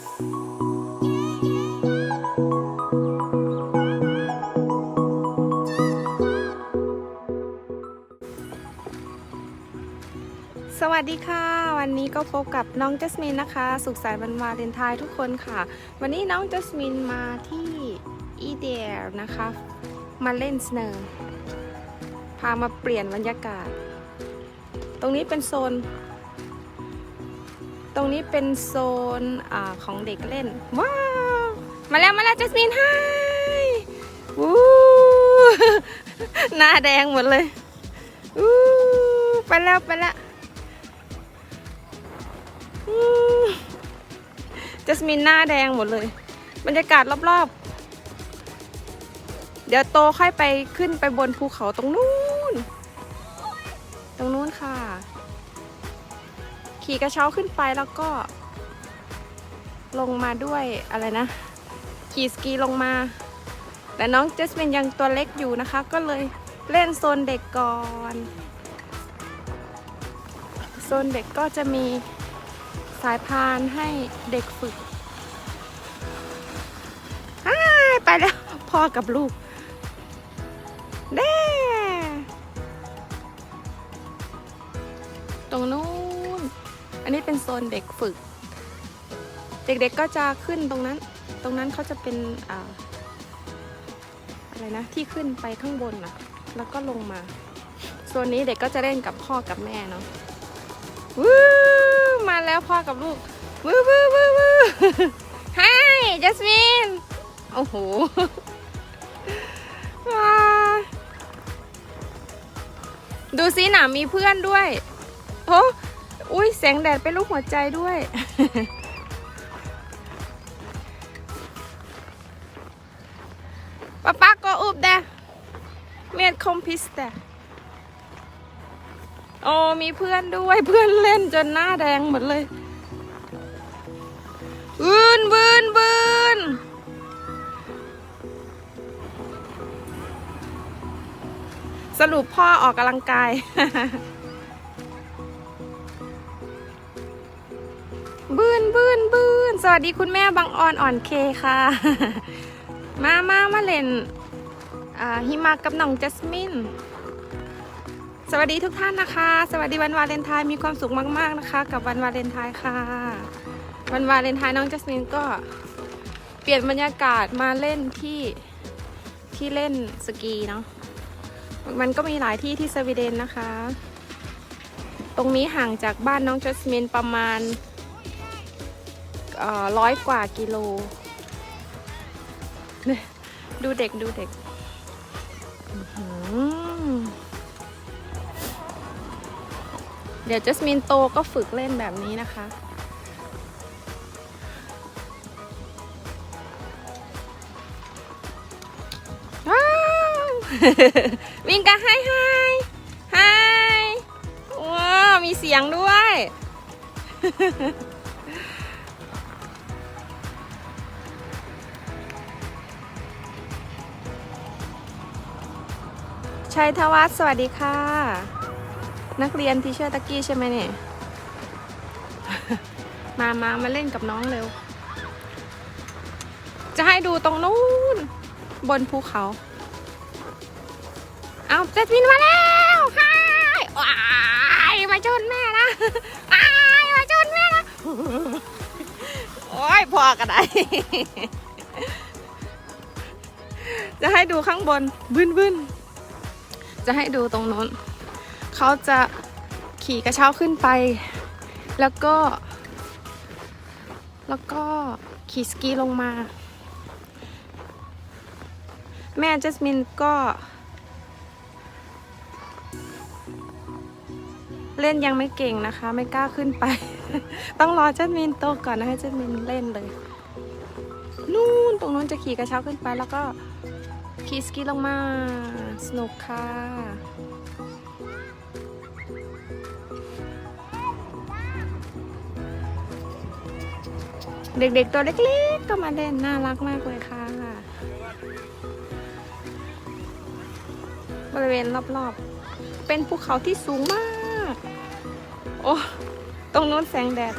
สวัสดีค่ะ วันนี้ก็พบกับน้องจัสมินนะคะ สุขสันต์วันวาเลนไทน์ทุกคนค่ะ วันนี้น้องจัสมินมาที่อีเดียนะคะ มาเล่นสเนอร์พามาเปลี่ยนบรรยากาศ ตรงนี้เป็นโซน ตรงนี้เป็นโซนอของเด็กเล่น ว้าว มาแล้วมาแล้วจัสมินไฮวู้หน้าแดงหมดเลยอู้ไปแล้วไปแล้วอืมจัสมินหน้าแดงหมดเลย บรรยากาศรอบๆ เดี๋ยวโตค่อยไปขึ้นไปบนภูเขาตรงนู้น ตรงนู้นค่ะ ขี่กระเช้าขึ้นไปแล้วก็ ลงมาด้วยอะไรนะ ขี่สกีลงมา แต่น้องเจสมินยังตัวเล็กอยู่นะคะ ก็เลยเล่นโซนเด็กก่อนโซนเด็กก็จะมีสายพานให้เด็กฝึกไปแล้วพ่อกับลูก อันนี้เป็นโซนเด็กฝึก เด็กๆกก็จะขึ้นตรงนั้น ตรงนั้นเขาจะเป็นออะไรนะที่ขึ้นไปข้างบนนะแล้วก็ลงมาโซนนี้เด็กก็จะเล่นกับพ่อกับแม่เนาะวู้มาแล้วพ่อกับลูกวู้วู้วู้วู้ Hi จัสมินโอ้โหว้าดูสิหนามีเพื่อนด้วย โอ้ อุ้ยแสงแดดเป็นลูกหัวใจด้วยป๊าป๊าก็อุบแดเมียดคอมพิสแต่โอ้มีเพื่อนด้วยเพื่อนเล่นจนหน้าแดงหมดเลยบืนบืนบืนสรุปพ่อออกกำลังกาย บืนบืนบืนสวัสดีคุณแม่บางออนอ่อนเคค่ะ มามามาเล่นอ่าหิมะกับน้องจัสมิน สวัสดีทุกท่านนะคะ สวัสดีวันวาเลนไทน์มีความสุขมากๆนะคะ กับวันวาเลนไทน์ค่ะ วันวาเลนไทน์น้องจัสมินก็เปลี่ยนบรรยากาศมาเล่นที่ที่เล่นสกีเนาะ มันก็มีหลายที่ที่สวีเดนนะคะ ตรงนี้ห่างจากบ้านน้องจัสมินประมาณ ร้อยกว่ากิโล ดูเด็กดูเด็กเดี๋ยวจัสมินโตก็ฝึกเล่นแบบนี้นะคะ ว้าววิ่งกันให้ให้ให้ว้าวมีเสียงด้วย ชัยธวัฒน์สวัสดีค่ะ นักเรียนทีเชอร์ตะกี้ใช่ไหมเนี่ย มามามาเล่นกับน้องเร็ว จะให้ดูตรงนู้น บนภูเขา เอาเจสมินมาแล้วฮายว้ายมาชนแม่นะว้ายมาชนแม่นะ โอ้ยพอกันไดจะให้ดูข้างบนบึ้นบึ้น จะให้ดูตรงโน้น เขาจะขี่กระเช้าขึ้นไป แล้วก็ แล้วก็ขี่สกีลงมา แม่จัสมินก็ เล่นยังไม่เก่งนะคะ ไม่กล้าขึ้นไป ต้องรอจัสมินโตก่อนนะให้จัสมินเล่นเลย นู่นตรงนู้นจะขี่กระเช้าขึ้นไปแล้วก็ ขี่สกีลงมา สนุกค่ะ เด็กๆตัวเล็กๆก็มาเล่น น่ารักมากเลยค่ะ บริเวณรอบๆ เป็นภูเขาที่สูงมาก โอ้ ตรงนู้นแสงแดด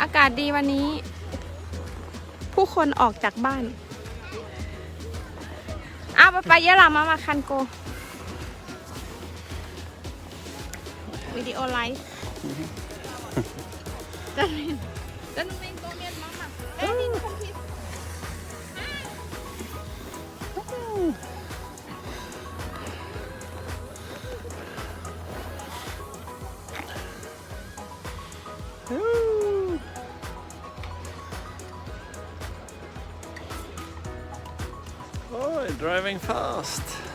อากาศดีวันนี้ ผู้คนออกจากบ้าน อ้าวไปไปยะลามามาคันโกวิดีโอไลฟ์จันมินจันมินโกเมี driving fast.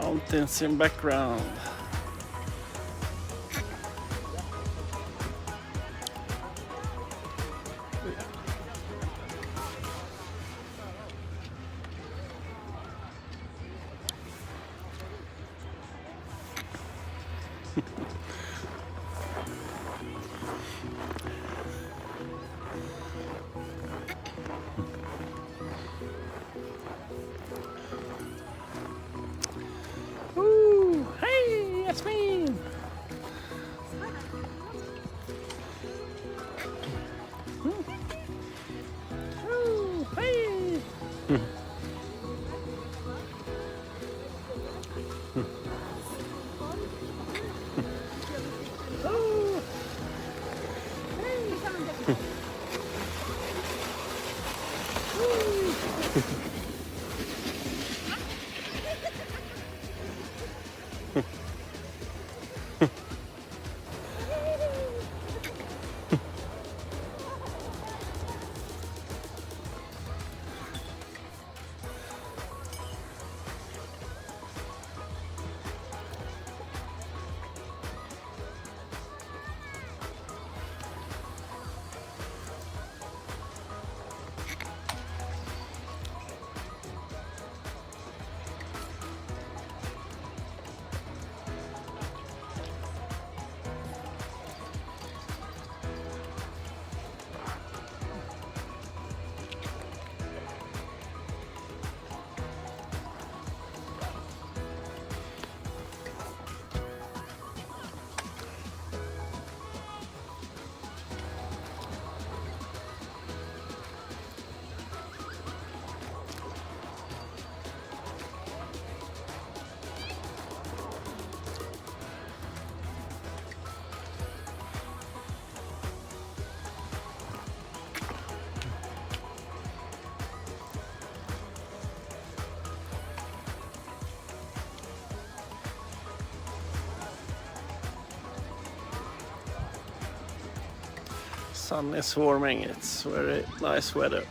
Mountains in background. Sun is warming, it's very nice weather.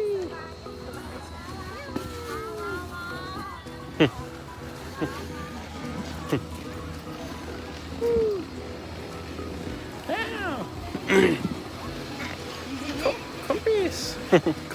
嘿 嘿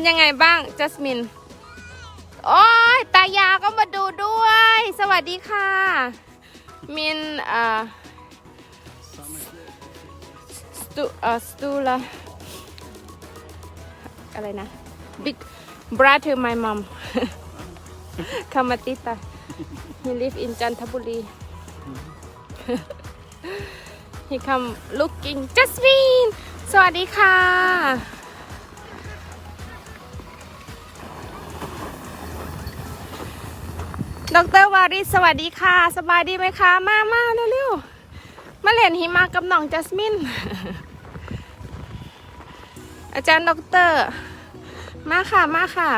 เป็นยังไงบ้างจัสมิน โอ้ยตายาก็มาดูด้วย สวัสดีค่ะ มินเอ่อสตูเอ่อสตูละอะไรนะ big brother my mom คามาติตา he live in จันทบุรี he come looking Jasmine สวัสดีค่ะ ดรวาริสสวัสดีค่ะ สบายดีไหมคะ มามาเร็วๆ มาเล่นหิมะกับน้องจัสมิน อาจารย์ดร มาค่ะมาค่ะ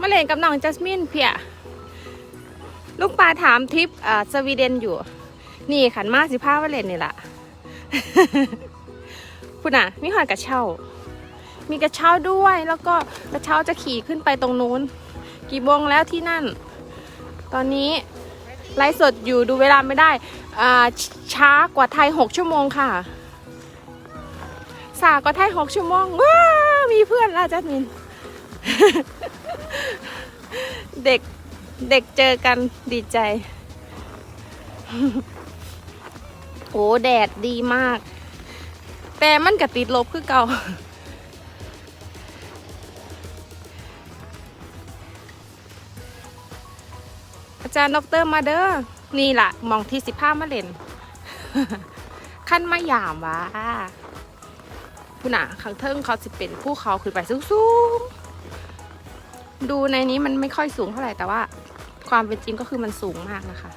มาเล่นกับน้องจัสมินเพียลูกปลาถามทริปสวีเดนอยู่ นี่ขันมาสิพามาเล่นนี่ละพูดน่ะมีหอยกระเช่ามีกระเช้าด้วยแล้วก็กระเช้าจะขี่ขึ้นไปตรงนู้น กี่โมงแล้วที่นั่น ตอนนี้ไลฟ์สดอยู่ดูเวลาไม่ได้อ่าชช้ากว่าไทย 6 ชั่วโมงค่ะ สากว่าไทย 6 ชั่วโมงว้ามีเพื่อนแล้วจัดมิน เด็กเด็กเจอกันดีใจ โอ้แดดดีมาก แต่มันก็ติดลบคือเก่า อาจารย์ดรมาเด้อนี่ล่ะมองที่สิบห้ามาเล่นขั้นมาหยามวะคุณน่ะขังเทิงเขาสิเป็นภูเขาขึ้นไปสูงๆดูในนี้มันไม่ค่อยสูงเท่าไหร่แต่ว่า ความเป็นจริงก็คือมันสูงมากนะคะ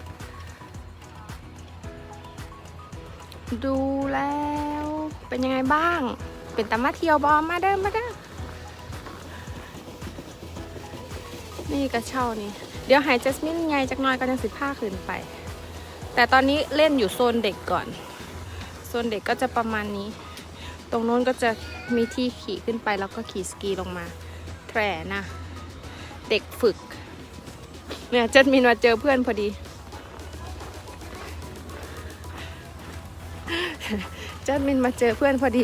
ดูแล้วเป็นยังไงบ้าง เป็นตามาเที่ยวบอมมาเด้อมาเด้อ นี่กระเช่านี่ เดี๋ยวหายจัสมินไงจักหน้อยก็ยังสิบห้าขึ้นไป แต่ตอนนี้เล่นอยู่โซนเด็กก่อน โซนเด็กก็จะประมาณนี้ ตรงโน้นก็จะมีที่ขี่ขึ้นไปแล้วก็ขี่สกีลงมาแทรนะเด็กฝึก เนี่ยจัสมินมาเจอเพื่อนพอดีจัสมินมาเจอเพื่อนพอดี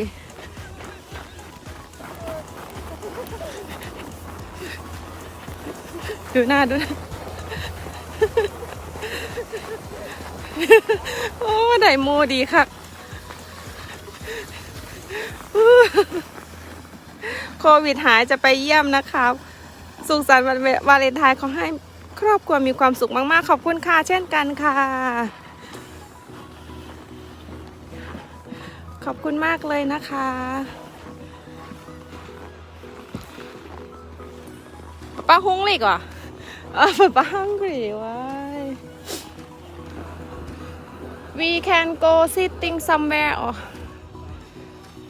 ดูหน้าดูหน้าโอ้ไดโมดีค่ะโควิดหายจะไปเยี่ยมนะครับ สุขสันต์วันวาเลนไทน์ขอให้ครอบครัวมีความสุขมากๆ ขอบคุณค่ะ เช่นกันค่ะ ขอบคุณมากเลยนะคะ ป้าฮุ้งเลยก่ะเออป้า hungry why we can go sitting somewhere or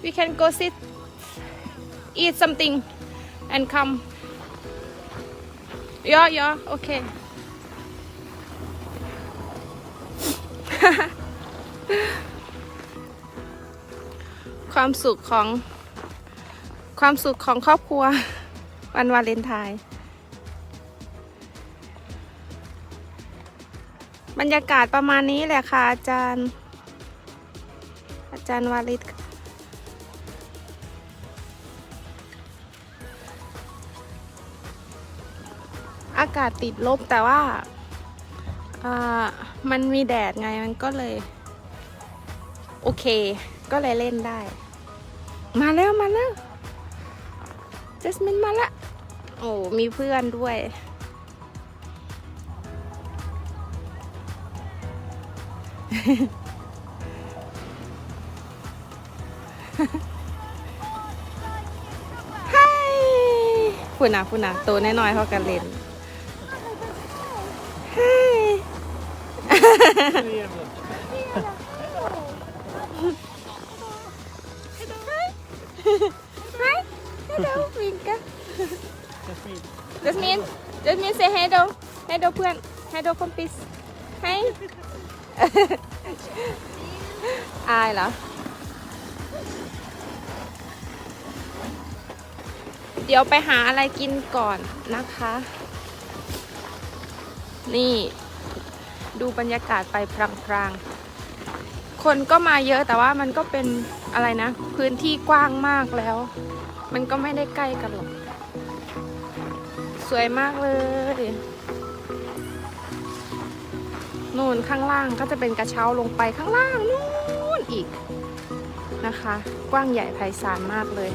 we can go sit eat something and come yeah yeah okay ความสุขของความสุขของครอบครัว วันวาเลนไทน์ บรรยากาศประมาณนี้แหละค่ะอาจารย์ อาจารย์วาลิตอากาศติดลบแต่ว่าอ่ามันมีแดดไงมันก็เลย โอเค ก็เลยเล่นได้ มาแล้วมาแล้วจัสมินมาละ โอ้มีเพื่อนด้วย ใฮ้ฝุ่นนะฝุ่นนะตัวน้อยๆเขากันเล่นให้ให้เดาฟินฮันเดสมินเดสมินเซให้เดาให้เดาเพื่อนให้เดาคอมพิสให้ อายเหรอ เดี๋ยวไปหาอะไรกินก่อนนะคะ นี่ ดูบรรยากาศไปพรางๆ คนก็มาเยอะแต่ว่ามันก็เป็นอะไรนะ พื้นที่กว้างมากแล้ว มันก็ไม่ได้ใกล้กันหรอก สวยมากเลย นู่นข้างล่างก็จะเป็นกระเช้าลงไปข้างล่างนู่นอีกนะคะ กว้างใหญ่ไพศาลมากเลย